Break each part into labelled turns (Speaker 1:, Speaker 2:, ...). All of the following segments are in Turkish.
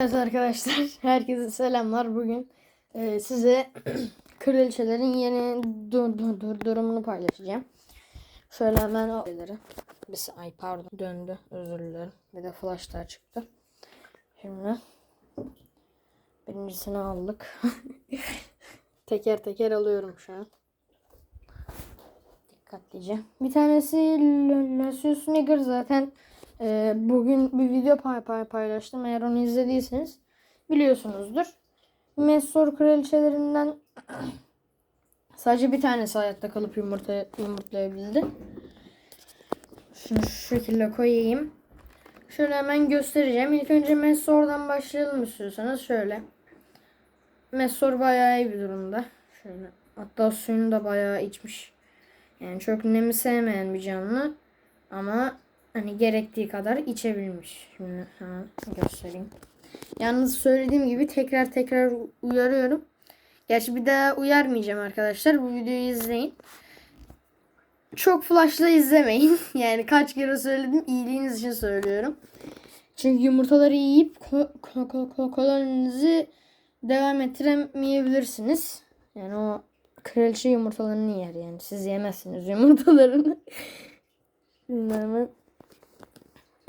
Speaker 1: Evet arkadaşlar, herkese selamlar. Bugün e, size kraliçelerin yeni dur, dur, dur- durumunu paylaşacağım. Şöyle hemen o. Bir, ay pardon döndü özür dilerim. Bir de flashlar çıktı. Şimdi birincisini aldık. teker teker alıyorum şu an. Dikkatlice. Bir tanesi Lucius Nigger zaten e, bugün bir video pay pay paylaştım. Eğer onu izlediyseniz biliyorsunuzdur. Messor kraliçelerinden sadece bir tanesi hayatta kalıp yumurta yumurtlayabildi. Şunu şu şekilde koyayım. Şöyle hemen göstereceğim. İlk önce Messor'dan başlayalım istiyorsanız. Şöyle. Messor bayağı iyi bir durumda. Şöyle. Hatta suyunu da bayağı içmiş. Yani çok nemi sevmeyen bir canlı. Ama hani gerektiği kadar içebilmiş. Şimdi hemen göstereyim. Yalnız söylediğim gibi tekrar tekrar uyarıyorum. Gerçi bir daha uyarmayacağım arkadaşlar. Bu videoyu izleyin. Çok flashla izlemeyin. Yani kaç kere söyledim iyiliğiniz için söylüyorum. Çünkü yumurtaları yiyip ko- ko- ko- ko- koloninizi devam ettiremeyebilirsiniz. Yani o kraliçe yumurtalarını yer yani. Siz yemezsiniz yumurtalarını. Bilmem.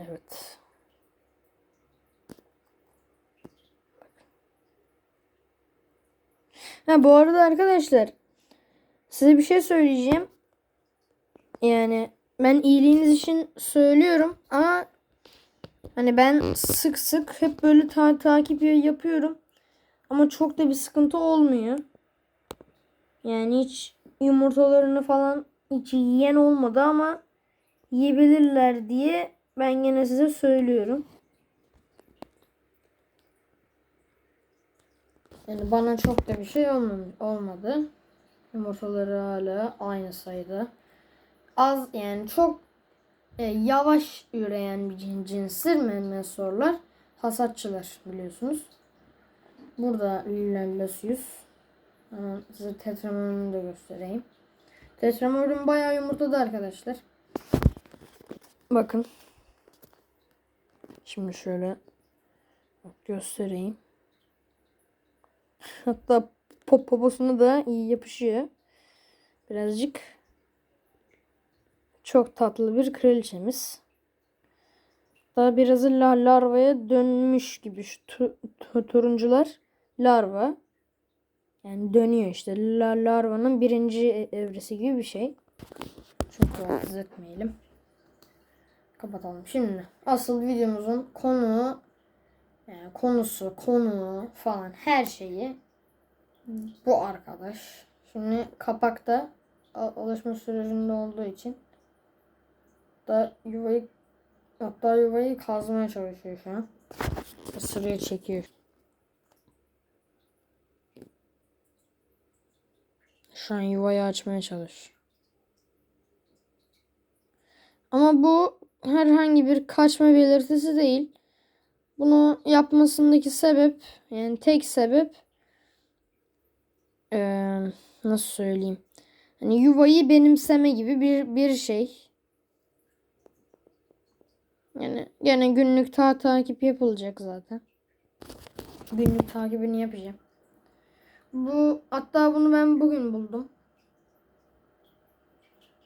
Speaker 1: Evet. Ha bu arada arkadaşlar size bir şey söyleyeceğim. Yani ben iyiliğiniz için söylüyorum ama hani ben sık sık hep böyle ta takip yapıyorum. Ama çok da bir sıkıntı olmuyor. Yani hiç yumurtalarını falan hiç yiyen olmadı ama yiyebilirler diye ben gene size söylüyorum. Yani bana çok da bir şey olmadı. Yumurtaları hala aynı sayıda. Az yani çok e, yavaş üreyen bir cin, cinstir menmesorlar. Hasatçılar biliyorsunuz. Burada Lillasius. Hemen size tetramorunu da göstereyim. Tetramorum bayağı yumurtladı arkadaşlar. Bakın. Şimdi şöyle göstereyim. Hatta pop poposuna da iyi yapışıyor. Birazcık çok tatlı bir kraliçemiz. Daha biraz la larvaya dönmüş gibi şu tu- tu- turuncular larva. Yani dönüyor işte. La larvanın birinci e- evresi gibi bir şey. Çok rahatsız etmeyelim. Kapatalım. Şimdi asıl videomuzun konu yani konusu, konu falan her şeyi bu arkadaş. Şimdi kapakta alışma sürecinde olduğu için da yuvayı hatta yuvayı kazmaya çalışıyor şu an. Isırıyor çekiyor. Şu an yuvayı açmaya çalışıyor. Ama bu herhangi bir kaçma belirtisi değil. Bunu yapmasındaki sebep yani tek sebep eee, nasıl söyleyeyim? Hani yuvayı benimseme gibi bir bir şey. Yani gene günlük ta takip yapılacak zaten. Günlük takibini yapacağım. Bu hatta bunu ben bugün buldum.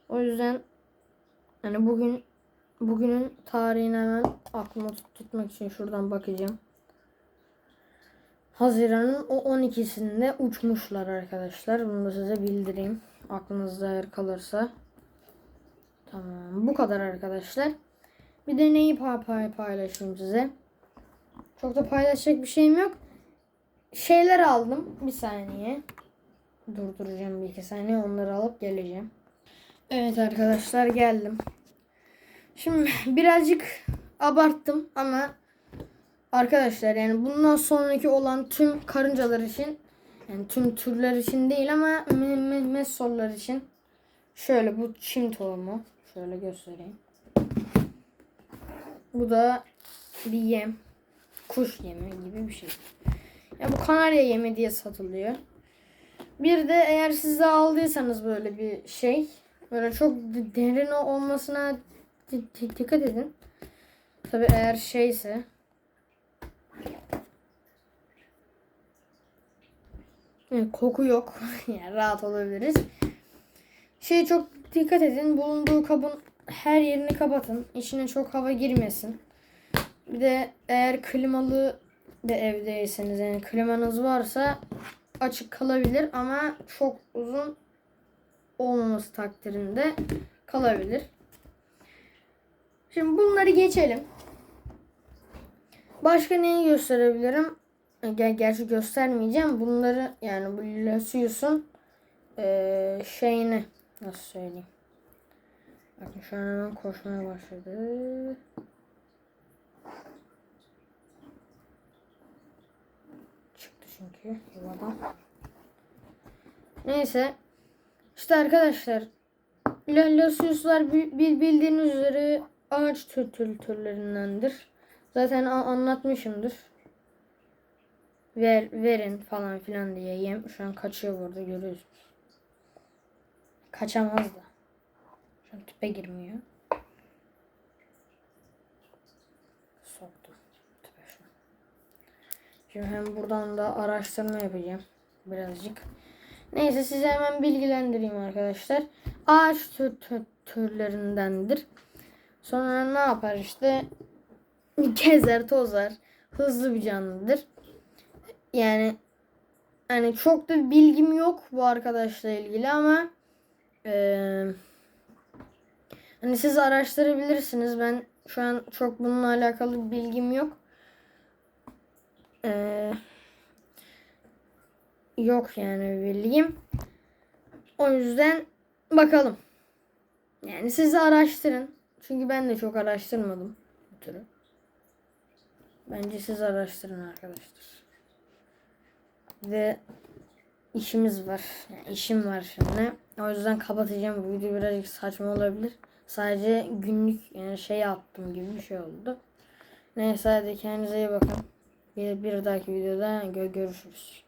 Speaker 1: O yüzden hani bugün bugünün tarihini hemen aklıma tut- tutmak için şuradan bakacağım. Haziran'ın o 12'sinde uçmuşlar arkadaşlar. Bunu da size bildireyim. Aklınızda eğer kalırsa. Tamam. Bu kadar arkadaşlar. Bir de neyi pay pay paylaşayım size. Çok da paylaşacak bir şeyim yok. Şeyler aldım. Bir saniye. Durduracağım bir iki saniye. Onları alıp geleceğim. Evet arkadaşlar geldim. Şimdi birazcık abarttım ama arkadaşlar yani bundan sonraki olan tüm karıncalar için yani tüm türler için değil ama me- me- messorlar için şöyle bu çim tohumu şöyle göstereyim. Bu da bir yem. Kuş yemi gibi bir şey. Ya bu kanarya yemi diye satılıyor. Bir de eğer siz de aldıysanız böyle bir şey böyle çok derin olmasına dikkat edin. Tabi eğer şeyse yani koku yok. yani rahat olabiliriz. Şey çok dikkat edin. Bulunduğu kabın her yerini kapatın. İçine çok hava girmesin. Bir de eğer klimalı de evdeyseniz yani klimanız varsa açık kalabilir ama çok uzun olmaması takdirinde kalabilir. Şimdi bunları geçelim. Başka neyi gösterebilirim? Ger gerçi göstermeyeceğim. Bunları yani bu Lucius'un eee şeyini nasıl söyleyeyim? Bakın şu an hemen koşmaya başladı. Çıktı çünkü yuvadan. Neyse. İşte arkadaşlar. Bi- bildiğiniz üzere ağaç tür tür türlerindendir. Zaten anlatmışımdır. Ver, verin falan filan diye yem. Şu an kaçıyor burada görüyorsunuz. Kaçamaz da. Şu an tüpe girmiyor. Soktum tüpe şu an. Şimdi hem buradan da araştırma yapacağım. Birazcık. Neyse size hemen bilgilendireyim arkadaşlar. Ağaç tür, tür, türlerindendir. Sonra ne yapar işte? Gezer tozar. Hızlı bir canlıdır. Yani hani çok da bilgim yok bu arkadaşla ilgili ama eee, hani siz araştırabilirsiniz. Ben şu an çok bununla alakalı bilgim yok. Eee, yok yani bilgim. O yüzden bakalım. Yani siz araştırın. Çünkü ben de çok araştırmadım bu. Bence siz araştırın arkadaşlar. Ve işimiz var. Yani işim var şimdi. O yüzden kapatacağım. Bu video birazcık saçma olabilir. Sadece günlük yani şey attım gibi bir şey oldu. Neyse hadi kendinize iyi bakın. Bir, bir dahaki videoda gö- görüşürüz.